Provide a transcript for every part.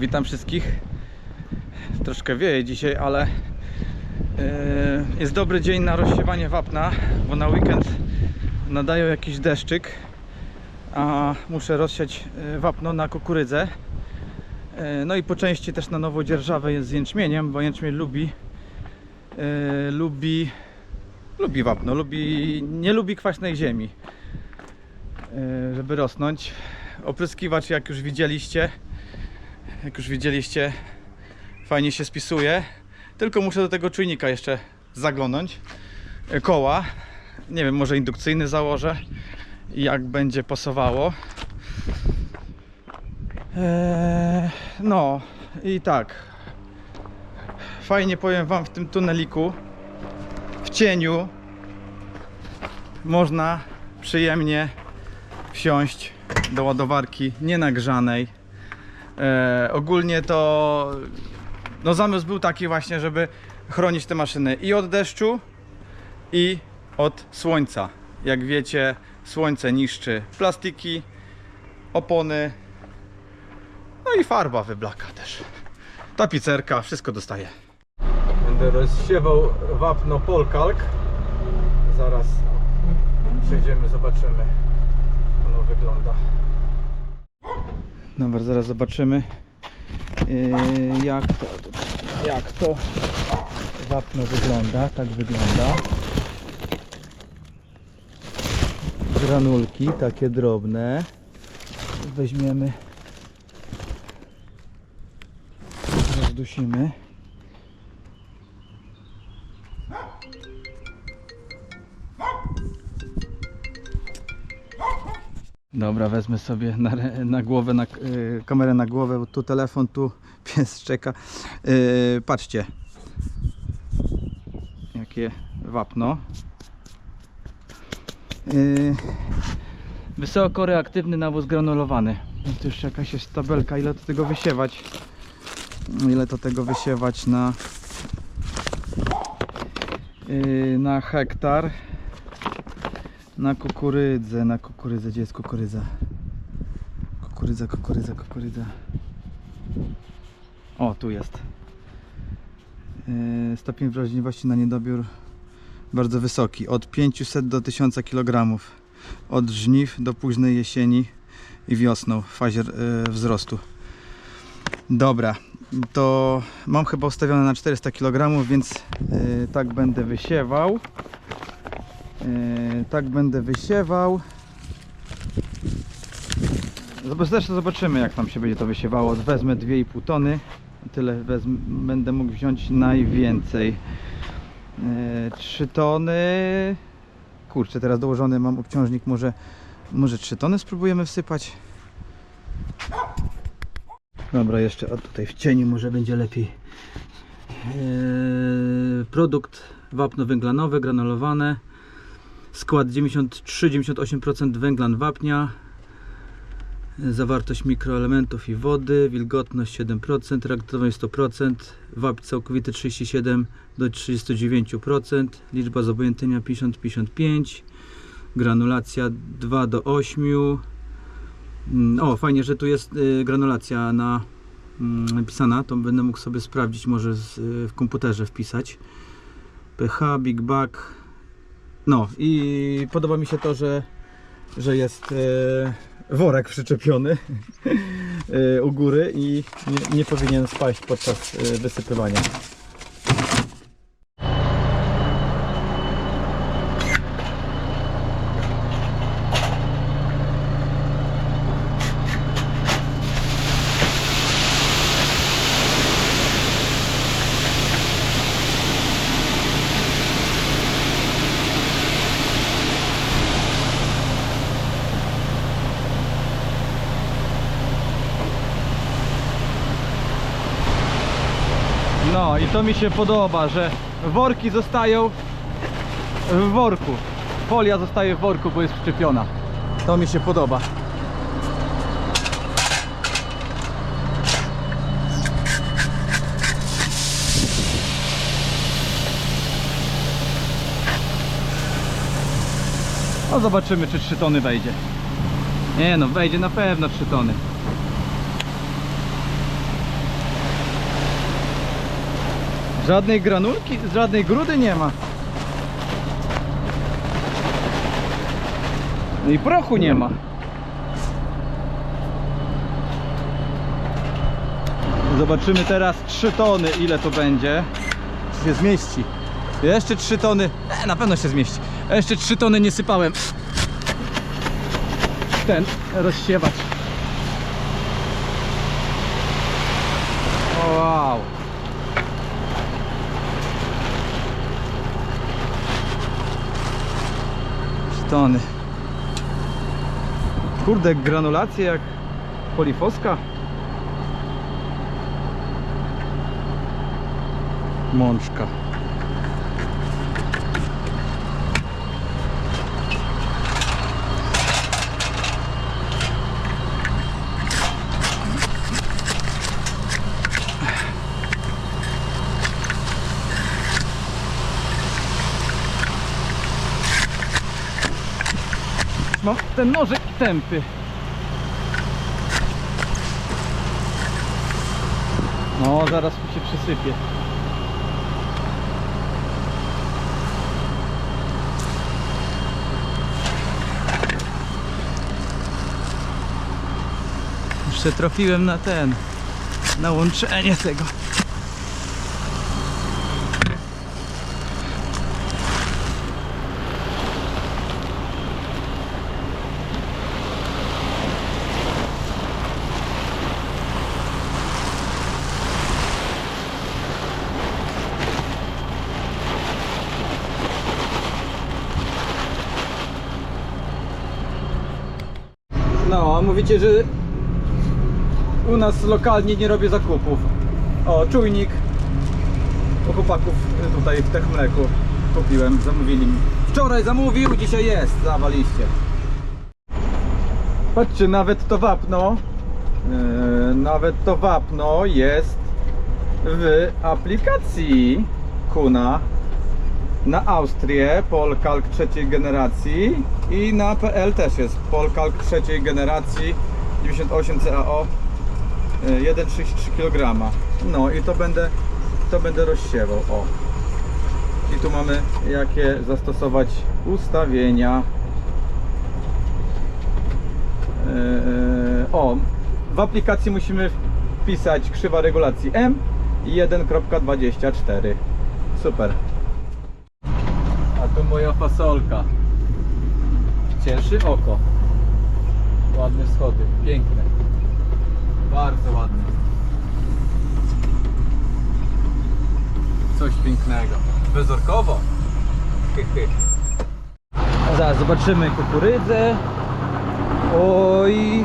Witam wszystkich. Troszkę wieje dzisiaj, ale e, jest dobry dzień na rozsiewanie wapna, bo na weekend nadają jakiś deszczyk, a muszę rozsiać e, wapno na kukurydzę. E, No i po części też na nową dzierżawę jest z jęczmieniem, bo jęczmień lubi lubi lubi wapno, lubi, nie lubi kwaśnej ziemi, żeby rosnąć. Opryskiwacz, jak już widzieliście, jak już widzieliście, fajnie się spisuje. Tylko muszę do tego czujnika jeszcze zagląnąć. E, Koła, nie wiem, może indukcyjny założę, jak będzie pasowało. Eee, no i tak. Fajnie powiem Wam w tym tuneliku, w cieniu, można przyjemnie wsiąść do ładowarki nienagrzanej. E, ogólnie to no zamysł był taki właśnie, żeby chronić te maszyny i od deszczu i od słońca. Jak wiecie, słońce niszczy plastiki, opony, no i farba wyblaka też. Tapicerka, wszystko dostaje. Będę rozsiewał wapno Polkalk. Zaraz przejdziemy, zobaczymy jak ono wygląda. Dobra, zaraz zobaczymy yy, jak to, jak to wapno wygląda. Tak wygląda. Granulki takie drobne. Weźmiemy rozdusimy. Dobra, wezmę sobie na, na głowę, na, y, kamerę na głowę, bo tu telefon, tu pies czeka. Y, patrzcie. Jakie wapno. Y, wysoko reaktywny nawóz granulowany. No to jeszcze jakaś jest tabelka, ile to tego wysiewać. Ile to tego wysiewać na na hektar na kukurydzę, na kukurydzę, gdzie jest kukurydza? Kukurydza, kukurydza, kukurydza. O, tu jest. Yy, stopień wrażliwości na niedobiór bardzo wysoki, od 500 do 1000 kg. Od żniw do późnej jesieni i wiosną w fazie yy, wzrostu. Dobra, to mam chyba ustawione na 400 kg, więc yy, tak będę wysiewał. Yy, tak będę wysiewał. Zresztą zobaczymy jak tam się będzie to wysiewało. Wezmę 2,5 tony. Tyle wezm- będę mógł wziąć najwięcej. Yy, 3 tony. Kurczę, teraz dołożony mam obciążnik. Może, może 3 tony spróbujemy wsypać. Dobra, jeszcze o tutaj w cieniu może będzie lepiej. Yy, produkt wapno węglanowe, granulowane. Skład 93-98% węglan wapnia. Zawartość mikroelementów i wody, wilgotność 7%, reaktywowanie 100%, wapń całkowity 37 do 39%, liczba zobojętnienia 50-55, granulacja 2 do 8. Mm, O, fajnie, że tu jest y, granulacja na, mm, napisana, to będę mógł sobie sprawdzić, może y, w komputerze wpisać. pH, Big Bag, no i podoba mi się to, że, że jest e, worek przyczepiony e, u góry i nie, nie powinien spaść podczas e, wysypywania. No i to mi się podoba, że worki zostają w worku. Folia zostaje w worku, bo jest przyczepiona. To mi się podoba. No zobaczymy czy 3 tony wejdzie. Nie no, wejdzie na pewno 3 tony. Żadnej granulki, żadnej grudy nie ma. No i prochu nie ma. Zobaczymy teraz 3 tony ile to będzie. Czy się zmieści? Jeszcze 3 tony. E, na pewno się zmieści. Jeszcze 3 tony nie sypałem. Ten rozsiewacz. Tony. Kurde, granulacje jak polifoska. Mączka. Ten nożek tępy. No, zaraz mi się przysypie. Jeszcze trafiłem na ten, na łączenie tego. No, a mówicie, że u nas lokalnie nie robię zakupów. O, czujnik u chłopaków tutaj w Techmleku kupiłem, zamówili mi. Wczoraj zamówił, dzisiaj jest, zawaliście. Patrzcie, nawet to wapno, yy, nawet to wapno jest w aplikacji Kuna na Austrię Polkalk trzeciej generacji i na PL też jest Polkalk trzeciej generacji 98 CAO e, 1,33 kg. No i to będę to będę rozsiewał. O. I tu mamy jakie zastosować ustawienia. E, e, O, w aplikacji musimy wpisać krzywa regulacji M 1.24. Super. Moja fasolka. Cieszy oko. Ładne schody, piękne. Bardzo ładne. Coś pięknego. Bezorkowo. Zaraz zobaczymy kukurydzę. Oj,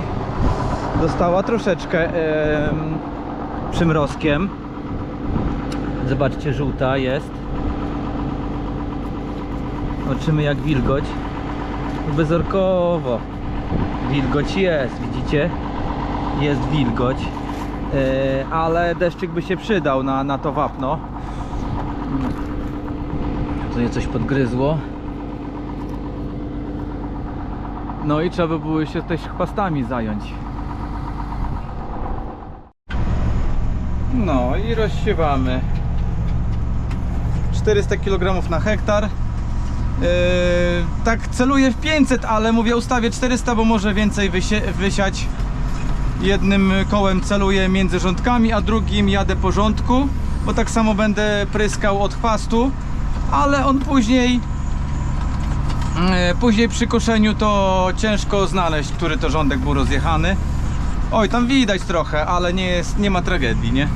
dostała troszeczkę em, przymrozkiem. Zobaczcie, żółta jest. Zobaczymy jak wilgoć. Bezorkowo. Wilgoć jest, widzicie? Jest wilgoć. E, ale deszczyk by się przydał na, na to wapno. Tutaj coś podgryzło. No i trzeba by było się też chwastami zająć. No i rozsiewamy. 400 kg na hektar. Yy, tak celuję w 500, ale mówię ustawię 400, bo może więcej wysie, wysiać. Jednym kołem celuję między rządkami, a drugim jadę po rządku, bo tak samo będę pryskał od chwastu, ale on później yy, później przy koszeniu to ciężko znaleźć, który to rządek był rozjechany. Oj, tam widać trochę, ale nie jest, nie ma tragedii, nie?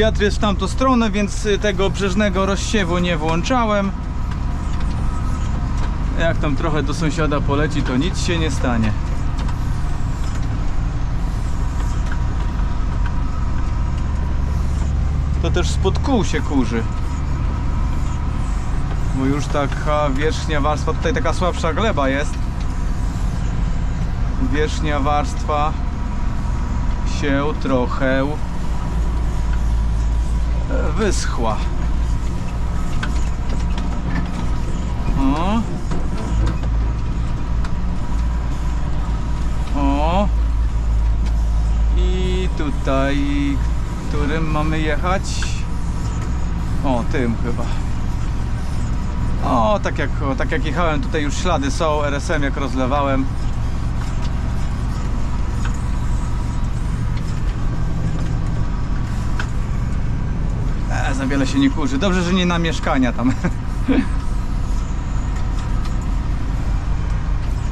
Wiatr jest w tamtą stronę, więc y, tego brzeżnego rozsiewu nie włączałem. Jak tam trochę do sąsiada poleci, to nic się nie stanie. To też spod kół się kurzy. Bo już taka wierzchnia warstwa, tutaj taka słabsza gleba jest. Wierzchnia warstwa się trochę wyschła. O. o. I tutaj, którym mamy jechać? O, tym chyba. O, tak jak, tak jak jechałem, tutaj już ślady są, RSM jak rozlewałem. Za wiele się nie kurzy. Dobrze, że nie na mieszkania tam.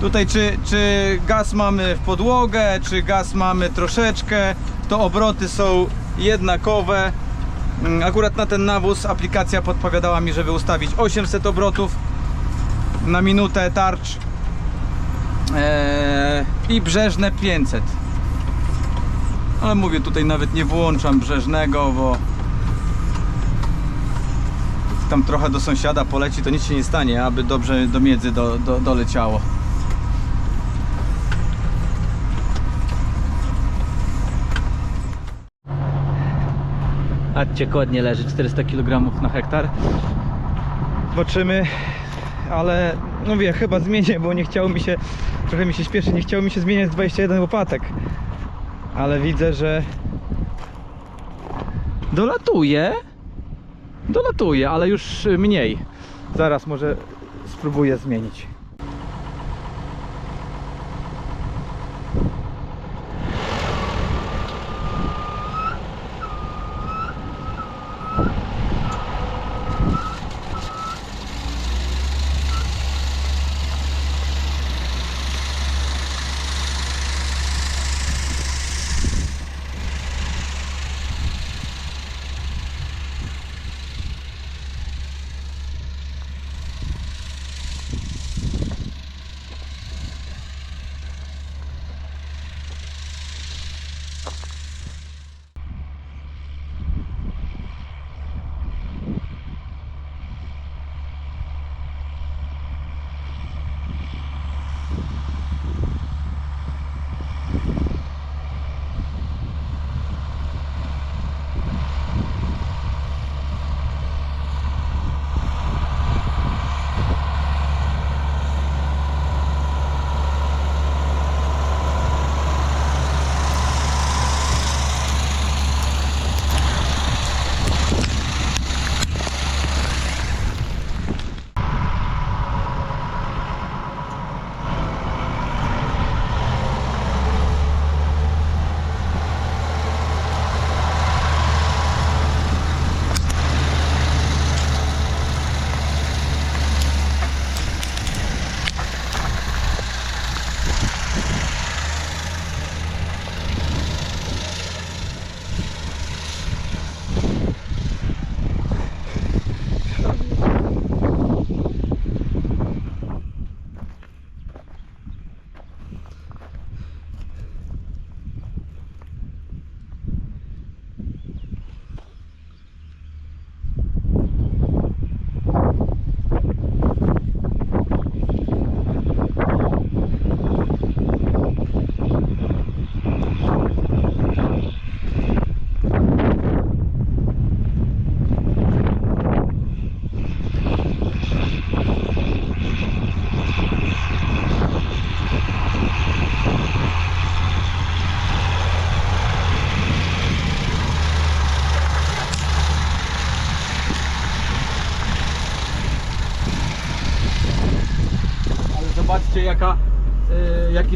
Tutaj czy, czy gaz mamy w podłogę, czy gaz mamy troszeczkę, to obroty są jednakowe. Mm, Akurat na ten nawóz aplikacja podpowiadała mi, żeby ustawić 800 obrotów na minutę tarcz eee, i brzeżne 500. Ale mówię, tutaj nawet nie włączam brzeżnego, bo tam trochę do sąsiada poleci, to nic się nie stanie, aby dobrze do miedzy do, do, doleciało. Patrzcie, kładnie leży 400 kg na hektar. Zobaczymy, ale no wie, chyba zmienię, bo nie chciało mi się, trochę mi się śpieszy, nie chciało mi się zmieniać z 21 łopatek. Ale widzę, że dolatuje. Dolatuje, ale już y, mniej. Zaraz może spróbuję zmienić.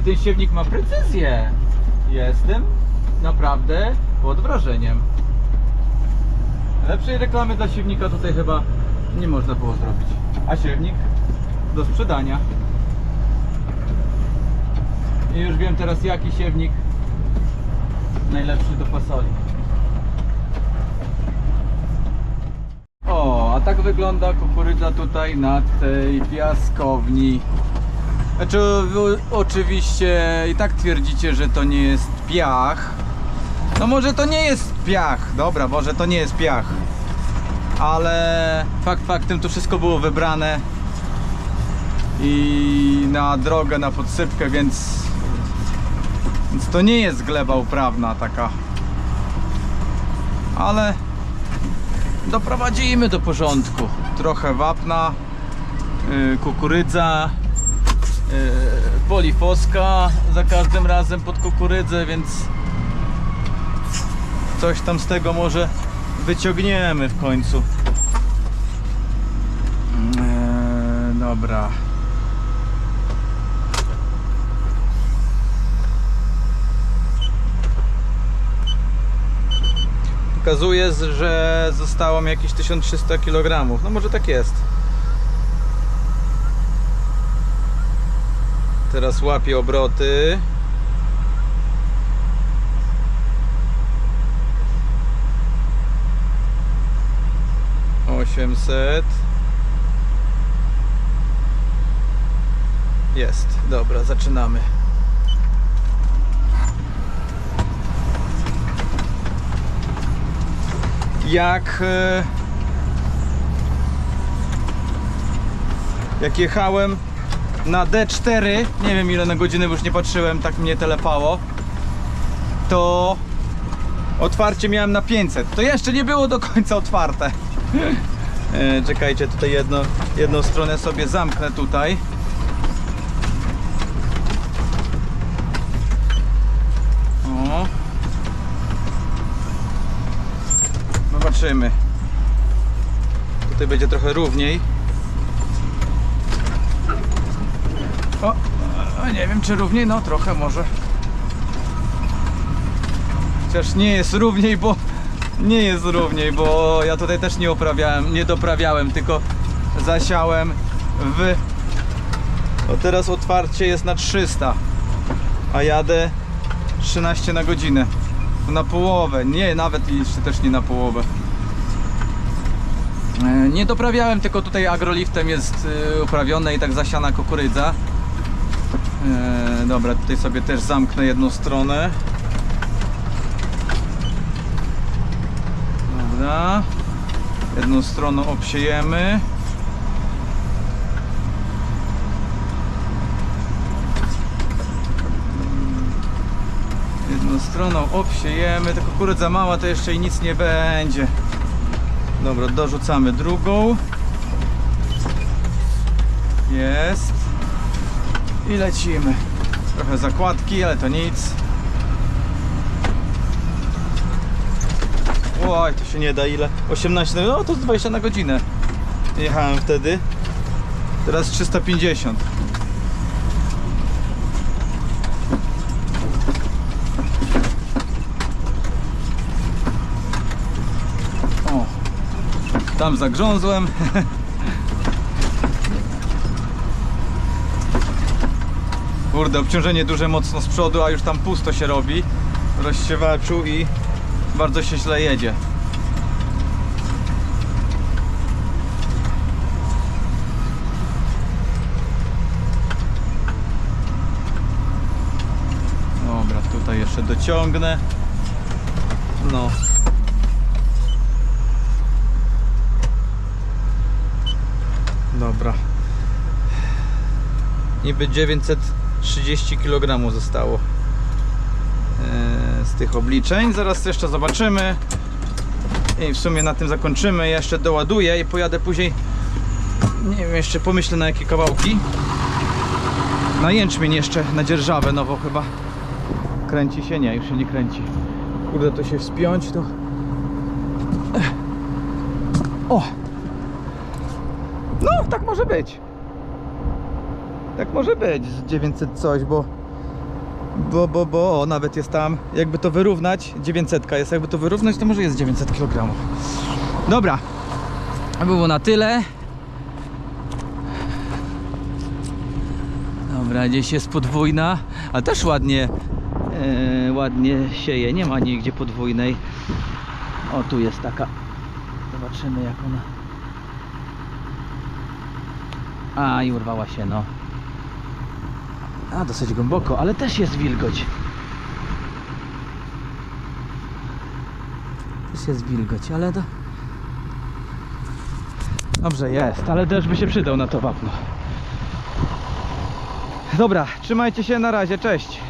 Ten siewnik ma precyzję. Jestem naprawdę pod wrażeniem. Lepszej reklamy dla siewnika tutaj chyba nie można było zrobić. A siewnik do sprzedania. I już wiem teraz jaki siewnik najlepszy do fasoli. O, a tak wygląda kukurydza tutaj na tej piaskowni. Znaczy, oczywiście i tak twierdzicie, że to nie jest piach. No może to nie jest piach, dobra, może to nie jest piach. Ale fakt faktem to wszystko było wybrane i na drogę, na podsypkę, więc, więc to nie jest gleba uprawna taka. Ale doprowadzimy do porządku. Trochę wapna, yy, kukurydza, polifoska za każdym razem pod kukurydzę, więc coś tam z tego może wyciągniemy w końcu. Eee, dobra. Pokazuje, że zostało mi jakieś 1300 kg. No może tak jest. Teraz łapię obroty. Osiemset. Jest, dobra, zaczynamy. Jak e, jak jechałem na D4, nie wiem ile na godzinę, bo już nie patrzyłem, tak mnie telepało, to otwarcie miałem na 500. To jeszcze nie było do końca otwarte. E, Czekajcie, tutaj jedno, jedną stronę sobie zamknę tutaj. O. Zobaczymy. Tutaj będzie trochę równiej. O, nie wiem czy równiej, no trochę może. Chociaż nie jest równiej, bo nie jest równiej, bo ja tutaj też nie nie doprawiałem, tylko zasiałem w. O teraz otwarcie jest na 300, a jadę 13 na godzinę. Na połowę, nie, nawet jeszcze też nie na połowę. E, Nie doprawiałem, tylko tutaj agroliftem jest e, uprawione i tak zasiana kukurydza. E, dobra, tutaj sobie też zamknę jedną stronę. Dobra. Jedną stroną obsiejemy. Jedną stroną obsiejemy, tylko kukurydza mała to jeszcze i nic nie będzie. Dobra, dorzucamy drugą. Jest. I lecimy. Trochę zakładki, ale to nic. Oj, to się nie da ile? 18, no to 20 na godzinę. Jechałem wtedy. Teraz 350. O, tam zagrzązłem. Kurde, obciążenie duże mocno z przodu, a już tam pusto się robi rozsiewaczu i bardzo się źle jedzie. Dobra, tutaj jeszcze dociągnę. No. Dobra. Niby 930 kg zostało e, z tych obliczeń. Zaraz jeszcze zobaczymy. I w sumie na tym zakończymy. Ja jeszcze doładuję i pojadę później. Nie wiem, jeszcze pomyślę na jakie kawałki. Na jęczmień jeszcze, na dzierżawę nowo chyba. Kręci się? Nie, już się nie kręci. Kurde, to się wspiąć to... O! No, tak może być. Tak może być z 900 coś, bo bo, bo, bo, o, nawet jest tam, jakby to wyrównać, 900 jest, jakby to wyrównać, to może jest 900 kg. Dobra, było na tyle. Dobra, gdzieś jest podwójna, ale też ładnie, e, ładnie sieje, nie ma nigdzie podwójnej. O, tu jest taka, zobaczymy jak ona. A, i urwała się, no. A, dosyć głęboko, ale też jest wilgoć. Też jest wilgoć, ale to... Dobrze jest, ale też by się przydał na to wapno. Dobra, trzymajcie się, na razie, cześć.